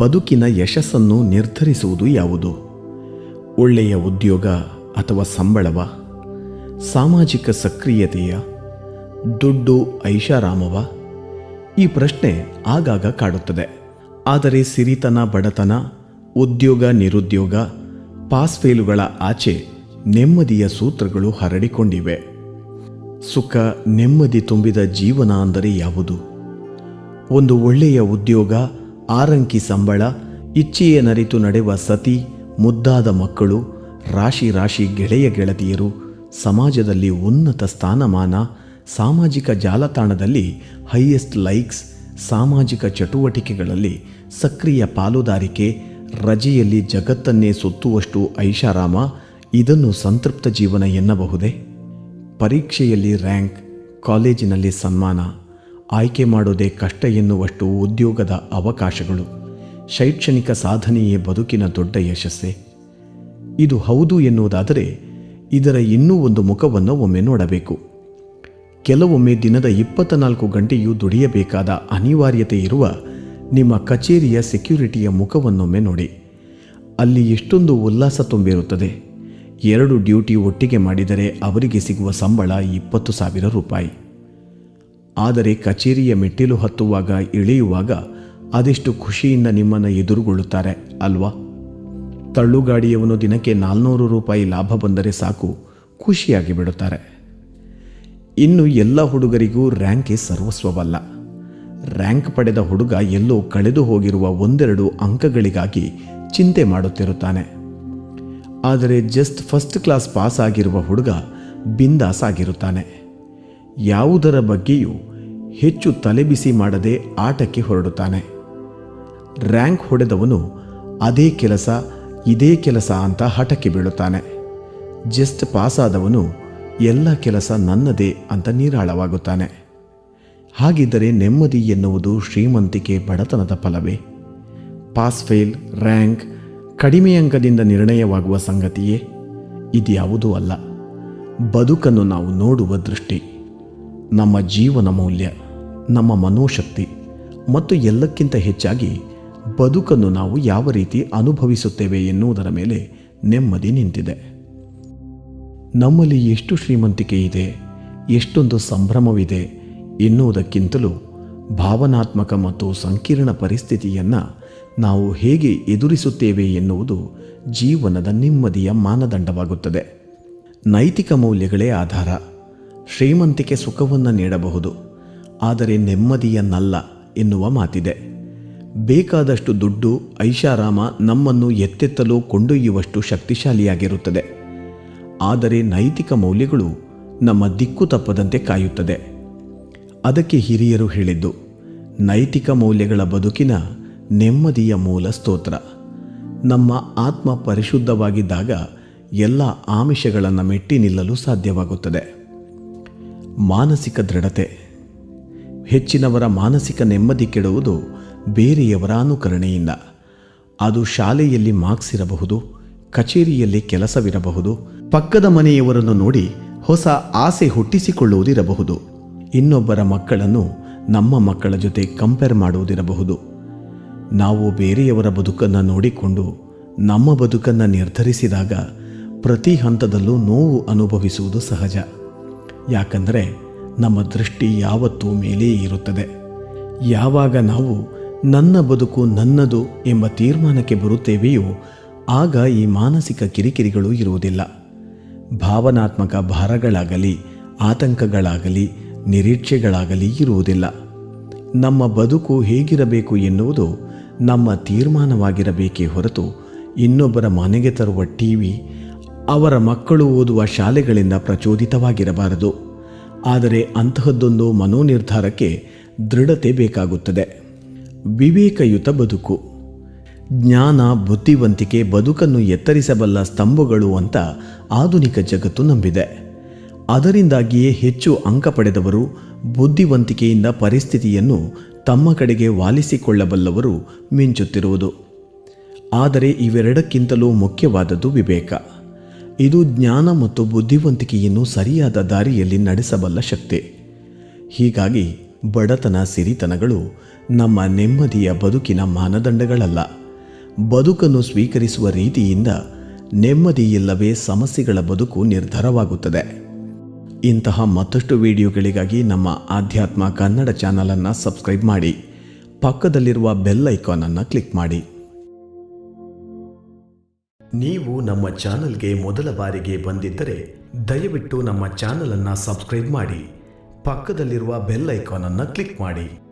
ಬದುಕಿನ ಯಶಸ್ಸನ್ನು ನಿರ್ಧರಿಸುವುದು ಯಾವುದು? ಒಳ್ಳೆಯ ಉದ್ಯೋಗ ಅಥವಾ ಸಂಬಳವ? ಸಾಮಾಜಿಕ ಸಕ್ರಿಯತೆಯ? ದುಡ್ಡು ಐಷಾರಾಮವ? ಈ ಪ್ರಶ್ನೆ ಆಗಾಗ ಕಾಡುತ್ತದೆ. ಆದರೆ ಸಿರಿತನ, ಬಡತನ, ಉದ್ಯೋಗ, ನಿರುದ್ಯೋಗ, ಪಾಸ್ ಫೇಲುಗಳ ಆಚೆ ನೆಮ್ಮದಿಯ ಸೂತ್ರಗಳು ಹರಡಿಕೊಂಡಿವೆ. ಸುಖ, ನೆಮ್ಮದಿ ತುಂಬಿದ ಜೀವನ ಅಂದರೆ ಯಾವುದು? ಒಂದು ಒಳ್ಳೆಯ ಉದ್ಯೋಗ ಆರಂಕಿ ಸಂಬಳ, ಇಚ್ಛೆಯ ನರಿತು ನಡೆವ ಸತಿ, ಮುದ್ದಾದ ಮಕ್ಕಳು, ರಾಶಿ ರಾಶಿ ಗೆಳೆಯ ಗೆಳತಿಯರು, ಸಮಾಜದಲ್ಲಿ ಉನ್ನತ ಸ್ಥಾನಮಾನ, ಸಾಮಾಜಿಕ ಜಾಲತಾಣದಲ್ಲಿ ಹೈಯೆಸ್ಟ್ ಲೈಕ್ಸ್ ಸಾಮಾಜಿಕ ಚಟುವಟಿಕೆಗಳಲ್ಲಿ ಸಕ್ರಿಯ ಪಾಲುದಾರಿಕೆ, ರಜೆಯಲ್ಲಿ ಜಗತ್ತನ್ನೇ ಸುತ್ತುವಷ್ಟು ಐಷಾರಾಮ, ಇದನ್ನು ಸಂತೃಪ್ತ ಜೀವನ ಎನ್ನಬಹುದೇ? ಪರೀಕ್ಷೆಯಲ್ಲಿ ರ್ಯಾಂಕ್ ಕಾಲೇಜಿನಲ್ಲಿ ಸನ್ಮಾನ. ಆಯ್ಕೆ ಮಾಡೋದೇ ಕಷ್ಟ ಎನ್ನುವಷ್ಟು ಉದ್ಯೋಗದ ಅವಕಾಶಗಳು. ಶೈಕ್ಷಣಿಕ ಸಾಧನೆಯೇ ಬದುಕಿನ ದೊಡ್ಡ ಯಶಸ್ಸೇ. ಇದು ಹೌದು ಎನ್ನುವುದಾದರೆ ಇದರ ಇನ್ನೂ ಒಂದು ಮುಖವನ್ನು ಒಮ್ಮೆ ನೋಡಬೇಕು. ಕೆಲವೊಮ್ಮೆ ದಿನದ ಇಪ್ಪತ್ತ ನಾಲ್ಕು ಗಂಟೆಯೂ ದುಡಿಯಬೇಕಾದ ಅನಿವಾರ್ಯತೆ ಇರುವ ನಿಮ್ಮ ಕಚೇರಿಯ ಸೆಕ್ಯೂರಿಟಿಯ ಮುಖವನ್ನೊಮ್ಮೆ ನೋಡಿ. ಅಲ್ಲಿ ಎಷ್ಟೊಂದು ಉಲ್ಲಾಸ ತುಂಬಿರುತ್ತದೆ. ಎರಡು ಡ್ಯೂಟಿ ಒಟ್ಟಿಗೆ ಮಾಡಿದರೆ ಅವರಿಗೆ ಸಿಗುವ ಸಂಬಳ ಇಪ್ಪತ್ತು ಸಾವಿರ ರೂಪಾಯಿ. ಆದರೆ ಕಚೇರಿಯ ಮೆಟ್ಟಿಲು ಹತ್ತುವಾಗ ಇಳಿಯುವಾಗ ಅದೆಷ್ಟು ಖುಷಿಯಿಂದ ನಿಮ್ಮನ್ನು ಎದುರುಗೊಳ್ಳುತ್ತಾರೆ, ಅಲ್ವಾ? ತಳ್ಳುಗಾಡಿಯವನು ದಿನಕ್ಕೆ ನಾಲ್ನೂರು ರೂಪಾಯಿ ಲಾಭ ಬಂದರೆ ಸಾಕು, ಖುಷಿಯಾಗಿ ಬಿಡುತ್ತಾರೆ. ಇನ್ನು ಎಲ್ಲ ಹುಡುಗರಿಗೂ ರ್ಯಾಂಕೇ ಸರ್ವಸ್ವವಲ್ಲ. ರ್ಯಾಂಕ್ ಪಡೆದ ಹುಡುಗ ಎಲ್ಲೋ ಕಳೆದು ಹೋಗಿರುವ ಒಂದೆರಡು ಅಂಕಗಳಿಗಾಗಿ ಚಿಂತೆ ಮಾಡುತ್ತಿರುತ್ತಾನೆ. ಆದರೆ ಜಸ್ಟ್ ಫಸ್ಟ್ ಕ್ಲಾಸ್ ಪಾಸ್ ಆಗಿರುವ ಹುಡುಗ ಬಿಂದಾಸ್ ಆಗಿರುತ್ತಾನೆ. ಯಾವುದರ ಬಗ್ಗೆಯೂ ಹೆಚ್ಚು ತಲೆಬಿಸಿ ಮಾಡದೆ ಆಟಕ್ಕೆ ಹೊರಡುತ್ತಾನೆ. ರ್ಯಾಂಕ್ ಹೊಡೆದವನು ಅದೇ ಕೆಲಸ, ಇದೇ ಕೆಲಸ ಅಂತ ಹಠಕ್ಕೆ ಬೀಳುತ್ತಾನೆ. ಜಸ್ಟ್ ಪಾಸಾದವನು ಎಲ್ಲ ಕೆಲಸ ನನ್ನದೇ ಅಂತ ನೀರಾಳವಾಗುತ್ತಾನೆ. ಹಾಗಿದ್ದರೆ ನೆಮ್ಮದಿ ಎನ್ನುವುದು ಶ್ರೀಮಂತಿಕೆ ಬಡತನದ ಫಲವೇ. ಪಾಸ್ ಫೇಲ್, ರ್ಯಾಂಕ್ ಕಡಿಮೆ ಅಂಕದಿಂದ ನಿರ್ಣಯವಾಗುವ ಸಂಗತಿಯೇ? ಇದ್ಯಾವುದೂ ಅಲ್ಲ. ಬದುಕನ್ನು ನಾವು ನೋಡುವ ದೃಷ್ಟಿ. ನಮ್ಮ ಜೀವನ ಮೌಲ್ಯ, ನಮ್ಮ ಮನೋಶಕ್ತಿ ಮತ್ತು ಎಲ್ಲಕ್ಕಿಂತ ಹೆಚ್ಚಾಗಿ ಬದುಕನ್ನು ನಾವು ಯಾವ ರೀತಿ ಅನುಭವಿಸುತ್ತೇವೆ ಎನ್ನುವುದರ ಮೇಲೆ ನೆಮ್ಮದಿ ನಿಂತಿದೆ. ನಮ್ಮಲ್ಲಿ ಎಷ್ಟು ಶ್ರೀಮಂತಿಕೆ ಇದೆ, ಎಷ್ಟೊಂದು ಸಂಭ್ರಮವಿದೆ ಎನ್ನುವುದಕ್ಕಿಂತಲೂ ಭಾವನಾತ್ಮಕ ಮತ್ತು ಸಂಕೀರ್ಣ ಪರಿಸ್ಥಿತಿಯನ್ನು ನಾವು ಹೇಗೆ ಎದುರಿಸುತ್ತೇವೆ ಎನ್ನುವುದು ಜೀವನದ ನೆಮ್ಮದಿಯ ಮಾನದಂಡವಾಗುತ್ತದೆ. ನೈತಿಕ ಮೌಲ್ಯಗಳೇ ಆಧಾರ. ಶ್ರೀಮಂತಿಕೆ ಸುಖವನ್ನು ನೀಡಬಹುದು, ಆದರೆ ನೆಮ್ಮದಿಯನ್ನಲ್ಲ ಎನ್ನುವ ಮಾತಿದೆ. ಬೇಕಾದಷ್ಟು ದುಡ್ಡು ಐಷಾರಾಮ ನಮ್ಮನ್ನು ಎತ್ತೆತ್ತಲು ಕೊಂಡೊಯ್ಯುವಷ್ಟು ಶಕ್ತಿಶಾಲಿಯಾಗಿರುತ್ತದೆ. ಆದರೆ ನೈತಿಕ ಮೌಲ್ಯಗಳು ನಮ್ಮ ದಿಕ್ಕು ತಪ್ಪದಂತೆ ಕಾಯುತ್ತದೆ. ಅದಕ್ಕೆ ಹಿರಿಯರು ಹೇಳಿದ್ದು, ನೈತಿಕ ಮೌಲ್ಯಗಳ ಬದುಕಿನ ನೆಮ್ಮದಿಯ ಮೂಲ ಸ್ತೋತ್ರ. ನಮ್ಮ ಆತ್ಮ ಪರಿಶುದ್ಧವಾಗಿದ್ದಾಗ ಎಲ್ಲ ಆಮಿಷಗಳನ್ನು ಮೆಟ್ಟಿ ನಿಲ್ಲಲು ಸಾಧ್ಯವಾಗುತ್ತದೆ. ಮಾನಸಿಕ ದೃಢತೆ. ಹೆಚ್ಚಿನವರ ಮಾನಸಿಕ ನೆಮ್ಮದಿ ಕೆಡುವುದು ಬೇರೆಯವರ ಅನುಕರಣೆಯಿಂದ. ಅದು ಶಾಲೆಯಲ್ಲಿ ಮಾರ್ಕ್ಸ್ ಇರಬಹುದು, ಕಚೇರಿಯಲ್ಲಿ ಕೆಲಸವಿರಬಹುದು, ಪಕ್ಕದ ಮನೆಯವರನ್ನು ನೋಡಿ ಹೊಸ ಆಸೆ ಹುಟ್ಟಿಸಿಕೊಳ್ಳುವುದಿರಬಹುದು. ಇನ್ನೊಬ್ಬರ ಮಕ್ಕಳನ್ನು ನಮ್ಮ ಮಕ್ಕಳ ಜೊತೆ ಕಂಪೇರ್ ಮಾಡುವುದಿರಬಹುದು. ನಾವು ಬೇರೆಯವರ ಬದುಕನ್ನು ನೋಡಿಕೊಂಡು ನಮ್ಮ ಬದುಕನ್ನು ನಿರ್ಧರಿಸಿದಾಗ ಪ್ರತಿ ಹಂತದಲ್ಲೂ ನೋವು ಅನುಭವಿಸುವುದು ಸಹಜ. ಯಾಕಂದರೆ ನಮ್ಮ ದೃಷ್ಟಿ ಯಾವತ್ತೂ ಮೇಲೇ ಇರುತ್ತದೆ. ಯಾವಾಗ ನಾವು ನನ್ನ ಬದುಕು ನನ್ನದು ಎಂಬ ತೀರ್ಮಾನಕ್ಕೆ ಬರುತ್ತೇವೆಯೋ, ಆಗ ಈ ಮಾನಸಿಕ ಕಿರಿಕಿರಿಗಳು ಇರುವುದಿಲ್ಲ. ಭಾವನಾತ್ಮಕ ಭಾರಗಳಾಗಲಿ, ಆತಂಕಗಳಾಗಲಿ, ನಿರೀಕ್ಷೆಗಳಾಗಲಿ ಇರುವುದಿಲ್ಲ. ನಮ್ಮ ಬದುಕು ಹೇಗಿರಬೇಕು ಎನ್ನುವುದು ನಮ್ಮ ತೀರ್ಮಾನವಾಗಿರಬೇಕೇ ಹೊರತು ಇನ್ನೊಬ್ಬರ ಮನೆಗೆ ತರುವ ಟಿವಿ ಅವರ ಮಕ್ಕಳು ಓದುವ ಶಾಲೆಗಳಿಂದ ಪ್ರಚೋದಿತವಾಗಿರಬಾರದು. ಆದರೆ ಅಂತಹದ್ದೊಂದು ಮನೋನಿರ್ಧಾರಕ್ಕೆ ದೃಢತೆ ಬೇಕಾಗುತ್ತದೆ. ವಿವೇಕಯುತ ಬದುಕು. ಜ್ಞಾನ, ಬುದ್ಧಿವಂತಿಕೆ, ಬದುಕನ್ನು ಎತ್ತರಿಸಬಲ್ಲ ಸ್ತಂಭಗಳು ಅಂತ ಆಧುನಿಕ ಜಗತ್ತು ನಂಬಿದೆ. ಅದರಿಂದಾಗಿಯೇ ಹೆಚ್ಚು ಅಂಕ ಪಡೆದವರು ಬುದ್ಧಿವಂತಿಕೆಯಿಂದ ಪರಿಸ್ಥಿತಿಯನ್ನು ತಮ್ಮ ಕಡೆಗೆ ವಾಲಿಸಿಕೊಳ್ಳಬಲ್ಲವರು ಮಿಂಚುತ್ತಿರುವುದು. ಆದರೆ ಇವೆರಡಕ್ಕಿಂತಲೂ ಮುಖ್ಯವಾದದ್ದು ವಿವೇಕ. ಇದು ಜ್ಞಾನ ಮತ್ತು ಬುದ್ಧಿವಂತಿಕೆಯನ್ನು ಸರಿಯಾದ ದಾರಿಯಲ್ಲಿ ನಡೆಸಬಲ್ಲ ಶಕ್ತಿ. ಹೀಗಾಗಿ ಬಡತನ ಸಿರಿತನಗಳು ನಮ್ಮ ನೆಮ್ಮದಿಯ ಬದುಕಿನ ಮಾನದಂಡಗಳಲ್ಲ. ಬದುಕನ್ನು ಸ್ವೀಕರಿಸುವ ರೀತಿಯಿಂದ ನೆಮ್ಮದಿ ಇಲ್ಲವೇ ಸಮಸ್ಯೆಗಳ ಬದುಕು ನಿರ್ಧಾರವಾಗುತ್ತದೆ. ಇಂತಹ ಮತ್ತಷ್ಟು ವಿಡಿಯೋಗಳಿಗಾಗಿ ನಮ್ಮ ಆಧ್ಯಾತ್ಮ ಕನ್ನಡ ಚಾನಲನ್ನು ಸಬ್ಸ್ಕ್ರೈಬ್ ಮಾಡಿ, ಪಕ್ಕದಲ್ಲಿರುವ ಬೆಲ್ ಐಕಾನನ್ನು ಕ್ಲಿಕ್ ಮಾಡಿ. ನೀವು ನಮ್ಮ ಚಾನಲ್ಗೆ ಮೊದಲ ಬಾರಿಗೆ ಬಂದಿದ್ದರೆ ದಯವಿಟ್ಟು ನಮ್ಮ ಚಾನಲನ್ನು ಸಬ್ಸ್ಕ್ರೈಬ್ ಮಾಡಿ, ಪಕ್ಕದಲ್ಲಿರುವ ಬೆಲ್ ಐಕಾನನ್ನು ಕ್ಲಿಕ್ ಮಾಡಿ.